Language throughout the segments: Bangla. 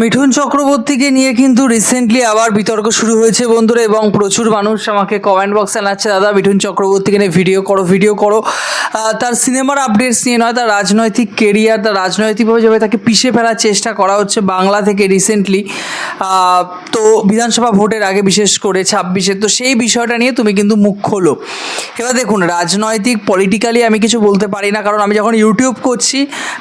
মিঠুন চক্রবর্তীকে নিয়ে কিন্তু রিসেন্টলি আবার বিতর্ক শুরু হয়েছে বন্ধুরা, এবং প্রচুর মানুষ আমাকে কমেন্ট বক্সে জানাচ্ছে দাদা, মিঠুন চক্রবর্তীকে নিয়ে ভিডিও করো ভিডিও করো। তার সিনেমার আপডেটস নিয়ে নয়, তার রাজনৈতিক কেরিয়ার তার রাজনৈতিকভাবে যেভাবে তাকে পিষে ফেলার চেষ্টা করা হচ্ছে বাংলা থেকে রিসেন্টলি তো বিধানসভা ভোটের আগে বিশেষ করে ছাব্বিশে, তো সেই বিষয়টা নিয়ে তুমি কিন্তু মুখ খোলো। এবার দেখুন, রাজনৈতিক পলিটিক্যালি আমি কিছু বলতে পারি না, কারণ আমি যখন ইউটিউব করছি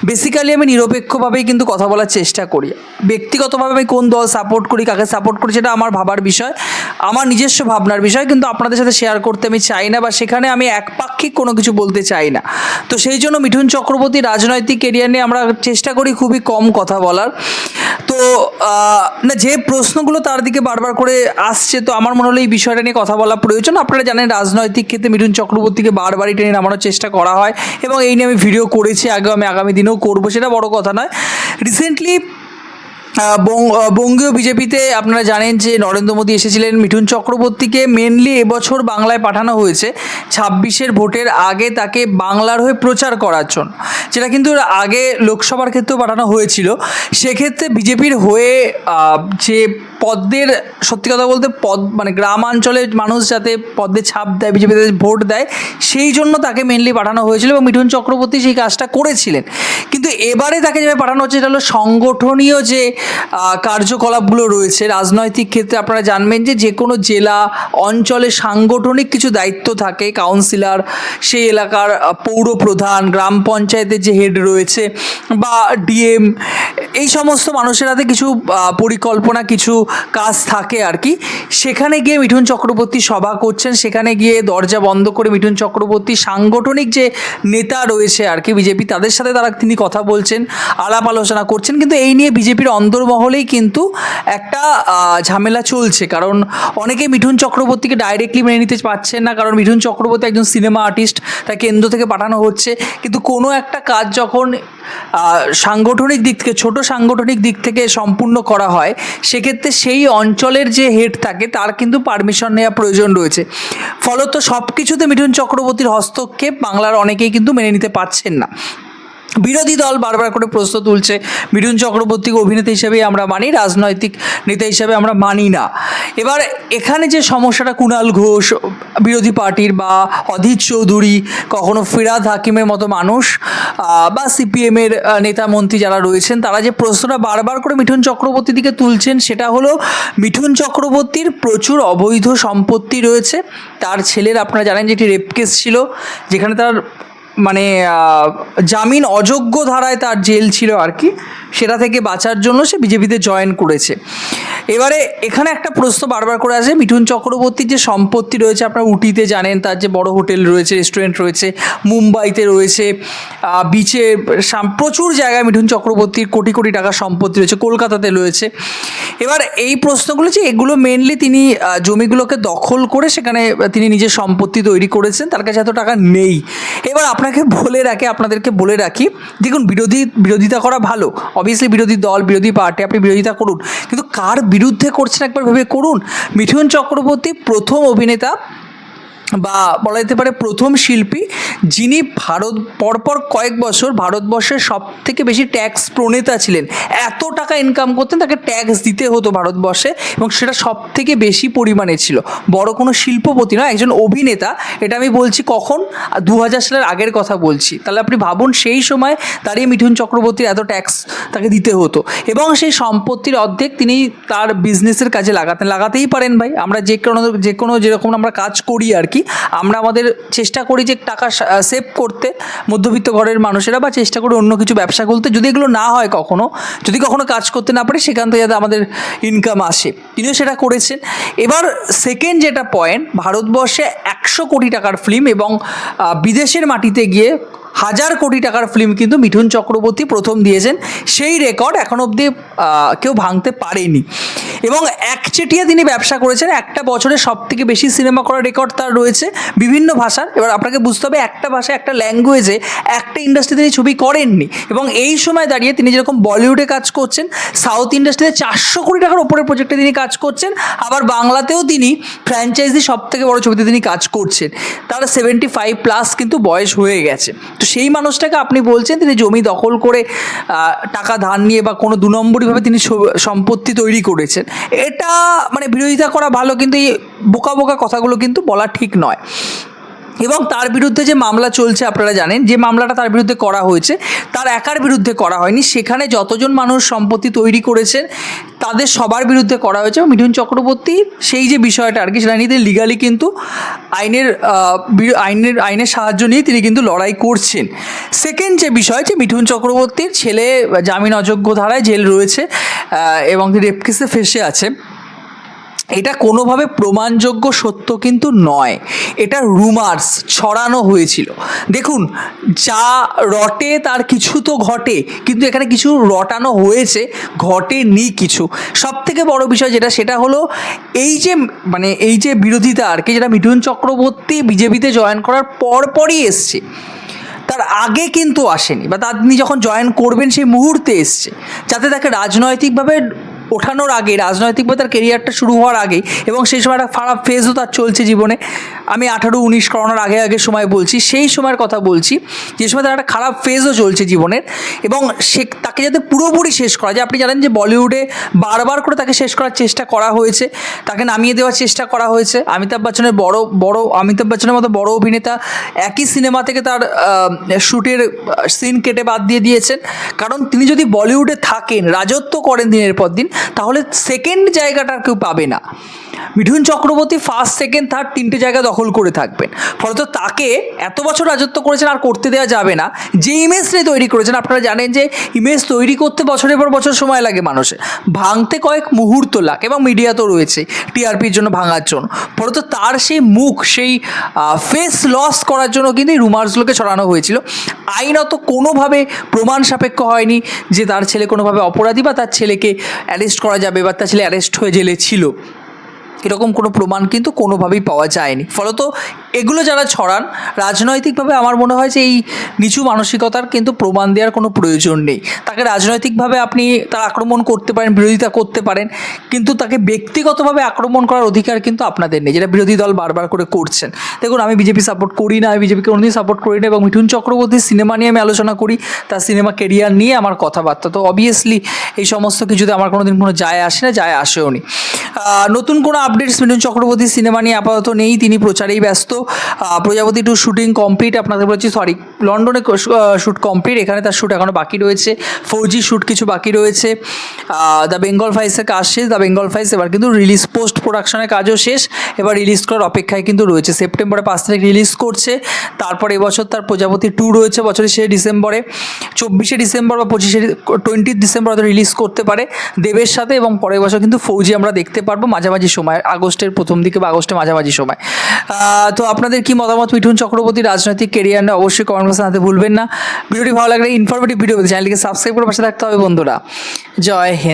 বেসিক্যালি আমি নিরপেক্ষভাবেই কিন্তু কথা বলার চেষ্টা করি। ব্যক্তিগতভাবে আমি কোন দল সাপোর্ট করি, কাকে সাপোর্ট করি, সেটা আমার ভাবার বিষয়, আমার নিজস্ব ভাবনার বিষয়, কিন্তু আপনাদের সাথে শেয়ার করতে আমি চাই না বা সেখানে আমি একপাক্ষিক কোনো কিছু বলতে চাই না। তো সেই জন্য মিঠুন চক্রবর্তী রাজনৈতিক কেরিয়ার নিয়ে আমরা চেষ্টা করি খুবই কম কথা বলার। তো না, যে প্রশ্নগুলো তার দিকে বারবার করে আসছে, তো আমার মনে হলো এই বিষয়টা নিয়ে কথা বলা প্রয়োজন। আপনারা জানেন রাজনৈতিক ক্ষেত্রে মিঠুন চক্রবর্তীকে বারবারই টেনে নামানোর চেষ্টা করা হয়, এবং এই নিয়ে আমি ভিডিও করেছি আগেও আমি আগামী দিনেও করব, সেটা বড় কথা নয়। রিসেন্টলি বঙ্গীয় বিজেপিতে আপনারা জানেন যে নরেন্দ্র মোদী এসেছিলেন মিঠুন চক্রবর্তীকে। মেনলি এবছর বাংলায় পাঠানো হয়েছে। ছাব্বিশের ভোটের আগে তাকে বাংলার হয়ে প্রচার করার জন্য যেটা কিন্তু আগে লোকসভার ক্ষেত্রেও পাঠানো হয়েছিল। সেক্ষেত্রে বিজেপির হয়ে যে পদ্মের, সত্যি কথা বলতে পদ মানে গ্রামাঞ্চলের মানুষ যাতে পদ্মে ছাপ দেয় বিজেপিতে ভোট দেয়, সেই জন্য তাকে মেনলি পাঠানো হয়েছিল এবং মিঠুন চক্রবর্তী সেই কাজটা করেছিলেন। কিন্তু এবারে তাকে যেভাবে পাঠানো হচ্ছে, সেটা হলো সংগঠনীয় যে কার্যকলাপগুলো রয়েছে রাজনৈতিক ক্ষেত্রে আপনারা জানবেন যে যে কোনো জেলা, অঞ্চলে সাংগঠনিক কিছু দায়িত্ব থাকে, কাউন্সিলর, সেই এলাকার পৌর প্রধান, গ্রাম পঞ্চায়েতের যে হেড রয়েছে বা ডিএম, এই সমস্ত মানুষের হাতে কিছু পরিকল্পনা, কিছু কাজ থাকে আর কি। সেখানে গিয়ে মিঠুন চক্রবর্তী সভা করছেন। সেখানে গিয়ে দরজা বন্ধ করে মিঠুন চক্রবর্তী সাংগঠনিক যে নেতা রয়েছে আর কি বিজেপি, তাদের সাথে তারা তিনি কথা বলছেন, আলাপ আলোচনা করছেন। কিন্তু এই নিয়ে বিজেপির অন্দরমহলেই কিন্তু একটা ঝামেলা চলছে। কারণ অনেকে মিঠুন চক্রবর্তীকে ডাইরেক্টলি মেনে নিতে পারছেন না। কারণ মিঠুন চক্রবর্তী একজন সিনেমা আর্টিস্ট তাকে কেন্দ্র থেকে পাঠানো হচ্ছে। কিন্তু কোনো একটা কাজ যখন সাংগঠনিক দিক থেকে, ছোট সাংগঠনিক দিক থেকে সম্পূর্ণ করা হয়। সেক্ষেত্রে সেই অঞ্চলের যে হেড থাকে, তার কিন্তু পারমিশন নেওয়া প্রয়োজন রয়েছে। ফলত সব কিছুতে মিঠুন চক্রবর্তীর হস্তক্ষেপ বাংলার অনেকেই কিন্তু মেনে নিতে পারছেন না। বিরোধী দল বারবার করে প্রশ্ন তুলছে। মিঠুন চক্রবর্তীকে অভিনেতা হিসেবে আমরা মানি, রাজনৈতিক নেতা হিসেবে আমরা মানি না। এবার এখানে যে সমস্যাটা কুণাল ঘোষ, বিরোধী পার্টির বা অধীর চৌধুরী, কখনো ফিরাদ হাকিমের মতো মানুষ বা সিপিএমের নেতা মন্ত্রী যারা রয়েছেন, তারা যে প্রশ্নটা বারবার করে মিঠুন চক্রবর্তীর দিকে তুলছেন, সেটা হলো, মিঠুন চক্রবর্তীর প্রচুর অবৈধ সম্পত্তি রয়েছে। তার ছেলের, আপনারা জানেন যে একটি রেপ কেস ছিল, যেখানে তার মানে জামিন অযোগ্য ধারায় তার জেল ছিল আর কি। সেটা থেকে বাঁচার জন্য সে বিজেপিতে জয়েন করেছে। এবারে এখানে একটা প্রশ্ন বারবার করে আসে, মিঠুন চক্রবর্তীর যে সম্পত্তি রয়েছে, আপনার উটিতে জানেন, তার যে বড় হোটেল রয়েছে রেস্টুরেন্ট রয়েছে, মুম্বাইতে রয়েছে বিচে প্রচুর জায়গায় মিঠুন চক্রবর্তীর কোটি কোটি টাকা সম্পত্তি রয়েছে, কলকাতাতে রয়েছে। এবার এই প্রশ্নগুলো যে এগুলো মেনলি তিনি জমিগুলোকে দখল করে সেখানে তিনি নিজের সম্পত্তি তৈরি করেছেন, তার কাছে এত টাকা নেই। এবার আপনাকে বলে রাখে, আপনাদেরকে বলে রাখি, দেখুন বিরোধী, বিরোধিতা করা ভালো অবভিয়াসলি বিরোধী দল, বিরোধী পার্টি আপনি বিরোধিতা করুন। কিন্তু কার বিরুদ্ধে করছেন একবার ভেবে করুন? মিঠুন চক্রবর্তী প্রথম অভিনেতা বা বলা যেতে পারে প্রথম শিল্পী যিনি ভারত, পরপর কয়েক বছর ভারতবর্ষের সব থেকে বেশি ট্যাক্স প্রণেতা ছিলেন। এত টাকা ইনকাম করতেন, তাকে ট্যাক্স দিতে হতো ভারতবর্ষে এবং সেটা সব থেকে বেশি পরিমাণে ছিল। বড় কোনো শিল্পপতি নয়, একজন অভিনেতা। এটা আমি বলছি কখন? দু হাজার সালের আগের কথা বলছি। তাহলে আপনি ভাবুন, সেই সময় দাঁড়িয়ে মিঠুন চক্রবর্তীর এত ট্যাক্স তাকে দিতে হতো। এবং সেই সম্পত্তির অর্ধেক তিনি তার বিজনেসের কাজে লাগাতেন। লাগাতেই পারেন ভাই। আমরা যে কোনো যে কোনো যেরকম আমরা কাজ করি আর কি, আমরা আমাদের চেষ্টা করি যে টাকা সেভ করতে মধ্যবিত্ত ঘরের মানুষেরা বা চেষ্টা করে অন্য কিছু ব্যবসা করতে যদি এগুলো না হয় কখনো, যদি কখনো কাজ করতে না পারে, সেখান থেকে যাতে আমাদের ইনকাম আসে। তিনিও সেটা করেছেন। এবার সেকেন্ড যেটা পয়েন্ট ভারতবর্ষে একশো কোটি টাকার ফিল্ম এবং বিদেশের মাটিতে গিয়ে হাজার কোটি টাকার ফিল্ম কিন্তু মিঠুন চক্রবর্তী প্রথম দিয়েছেন। সেই রেকর্ড এখন অবধি কেউ ভাঙতে পারেনি। এবং একচেটিয়া তিনি ব্যবসা করেছেন। একটা বছরে সব থেকে বেশি সিনেমা করার রেকর্ড তার রয়েছে বিভিন্ন ভাষার। এবার আপনাকে বুঝতে হবে, একটা ভাষায়, একটা ল্যাঙ্গুয়েজে একটা ইন্ডাস্ট্রিতে তিনি ছবি করেননি। এবং এই সময় দাঁড়িয়ে তিনি যেরকম বলিউডে কাজ করছেন সাউথ ইন্ডাস্ট্রিতে চারশো কোটি টাকার ওপরের প্রজেক্টে তিনি কাজ করছেন। আবার বাংলাতেও তিনি ফ্র্যাঞ্চাইজি সব থেকে বড় ছবিতে তিনি কাজ করছেন। তার সেভেন্টি ফাইভ প্লাস কিন্তু বয়স হয়ে গেছে। তো সেই মানুষটাকে আপনি বলছেন, তিনি জমি দখল করে টাকা ধার নিয়ে বা কোনো দু নম্বরীভাবে তিনি সম্পত্তি তৈরি করেছেন। এটা মানে বিরোধিতা করা ভালো, কিন্তু এই বোকা বোকা কথাগুলো কিন্তু বলা ঠিক নয়। এবং তার বিরুদ্ধে যে মামলা চলছে, আপনারা জানেন, যে মামলাটা তার বিরুদ্ধে করা হয়েছে, তার একার বিরুদ্ধে করা হয়নি। সেখানে যতজন মানুষ সম্পত্তি তৈরি করেছেন, তাদের সবার বিরুদ্ধে করা হয়েছে। মিঠুন চক্রবর্তী, সেই যে বিষয়টা আর কি, সেটা নিয়ে লিগালি কিন্তু আইনের আইনের আইনের সাহায্য নিয়ে তিনি কিন্তু লড়াই করছেন। সেকেন্ড যে বিষয়, যে মিঠুন চক্রবর্তীর ছেলে জামিন অযোগ্য ধারায় জেল রয়েছে এবং তিনি রেপ কেসে ফেসে আছে। এটা কোনোভাবে প্রমাণযোগ্য সত্য কিন্তু নয়। এটা রুমার্স ছড়ানো হয়েছিল। দেখুন, যা রটে তার কিছু তো ঘটে, কিন্তু এখানে কিছু রটানো হয়েছে, ঘটেনি কিছু। সব থেকে বড় বিষয় যেটা, সেটা হলো এই যে মানে এই যে বিরোধিতা আর কি, যেটা মিঠুন চক্রবর্তী বিজেপিতে জয়েন করার পরপরই এসছে। তার আগে কিন্তু আসেনি, বা তিনি যখন জয়েন করবেন সেই মুহূর্তে এসছে। যাতে তাকে রাজনৈতিকভাবে ওঠানোর আগে রাজনৈতিকভাবে তার কেরিয়ারটা শুরু হওয়ার আগে এবং সেই সময় একটা খারাপ ফেজও তার চলছে জীবনে। আমি আঠারো, উনিশ করোনার আগে আগে সময় বলছি, সেই সময়ের কথা বলছি, যে সময় তার একটা খারাপ ফেজও চলছে জীবনের এবং সে তাকে যাতে পুরোপুরি শেষ করা যায়, আপনি জানেন যে বলিউডে বারবার করে তাকে শেষ করার চেষ্টা করা হয়েছে, তাকে নামিয়ে দেওয়ার চেষ্টা করা হয়েছে। অমিতাভ বচ্চনের বড় বড়, অমিতাভ বচ্চনের মতো বড় অভিনেতা একই সিনেমা থেকে তার শ্যুটের সিন কেটে বাদ দিয়ে দিয়েছেন। কারণ তিনি যদি বলিউডে থাকেন, রাজত্ব করেন দিনের পর দিন তাহলে সেকেন্ড জায়গাটা কেউ পাবে না। Mithun Chakraborty first second third তিনটে জায়গা দখল করে থাকবেন। ফলত তাকে এত বছর রাজত্ব করেছেন আর করতে দেওয়া যাবে না। যে ইমেজ নিয়ে তৈরি করেছেন, আপনারা জানেন যে ইমেজ তৈরি করতে বছরের পর বছর সময় লাগে মানুষের। ভাঙতে কয়েক মুহূর্ত লাগে এবং মিডিয়া তো রয়েছে টিআরপির জন্য ভাঙার জন্য। ফলত তার সেই মুখ, সেই ফেস লস করার জন্য কিন্তু রুমার্সগুলোকে ছড়ানো হয়েছিল। আইনত কোনোভাবে প্রমাণ সাপেক্ষ হয়নি যে তার ছেলে কোনোভাবে অপরাধী বা তার ছেলেকে অ্যারেস্ট করা যাবে বা তার ছেলে অ্যারেস্ট হয়ে জেলে ছিল। এরকম কোনো প্রমাণ কিন্তু কোনোভাবেই পাওয়া যায়নি। ফলত এগুলো যারা ছড়ান, রাজনৈতিকভাবে আমার মনে হয় যে এই নিচু মানসিকতার কিন্তু প্রমাণ দেওয়ার কোনো প্রয়োজন নেই। তাকে রাজনৈতিকভাবে আপনি তার আক্রমণ করতে পারেন, বিরোধিতা করতে পারেন, কিন্তু তাকে ব্যক্তিগতভাবে আক্রমণ করার অধিকার কিন্তু আপনাদের নেই, যেটা বিরোধী দল বারবার করে করছেন। দেখুন, আমি বিজেপি সাপোর্ট করি না, আমি বিজেপিকে কোনোদিন সাপোর্ট করি না এবং মিঠুন চক্রবর্তীর সিনেমা নিয়ে আমি আলোচনা করি, তার সিনেমা কেরিয়ার নিয়ে আমার কথাবার্তা। তো অবভিয়াসলি এই সমস্ত কিছুতে আমার কোনোদিন কোনো যায় আসে না, যায় আসেও নি নতুন কোনো আপডেটস, মিঠুন চক্রবর্তী সিনেমা নিয়ে আপাতত নেই, তিনি প্রচারেই ব্যস্ত। প্রজাপতি টু শুটিং কমপ্লিট, আপনাদের বলছি সরি লন্ডনে শ্যুট কমপ্লিট, এখানে তার শ্যুট এখনও বাকি রয়েছে। ফৌজি শ্যুট কিছু বাকি রয়েছে। দ্য বেঙ্গল ফাইসের কাজ শেষ দ্য বেঙ্গল ফাইস এবার কিন্তু রিলিজ পোস্ট প্রোডাকশনের কাজও শেষ, এবার রিলিজ করার অপেক্ষায় কিন্তু রয়েছে। সেপ্টেম্বরে পাঁচ তারিখ রিলিজ করছে, তারপর এবছর তার প্রজাপতি টু রয়েছে, বছরের শেষে ডিসেম্বরে। চব্বিশে ডিসেম্বর বা পঁচিশে টোয়েন্টি ডিসেম্বর হয়তো রিলিজ করতে পারে দেবের সাথে, এবং পরের বছর কিন্তু ফৌজি আমরা দেখতে পারব, মাঝামাঝি সময়। আগস্টের প্রথম দিকে বা আগস্টের মাঝামাঝি সময়। তো আপনাদের কি মতামত? মিঠুন চক্রবর্তী রাজনৈতিক কেরিয়ার নিয়ে অবশ্যই কমেন্ট বক্সে জানাতে ভুলবেন না। ভিডিওটি ভালো লাগলে ইনফরমেটিভ ভিডিও চ্যানেলকে সাবস্ক্রাইব করে পাশে থাকতে হবে বন্ধুরা। জয় হিন্দ।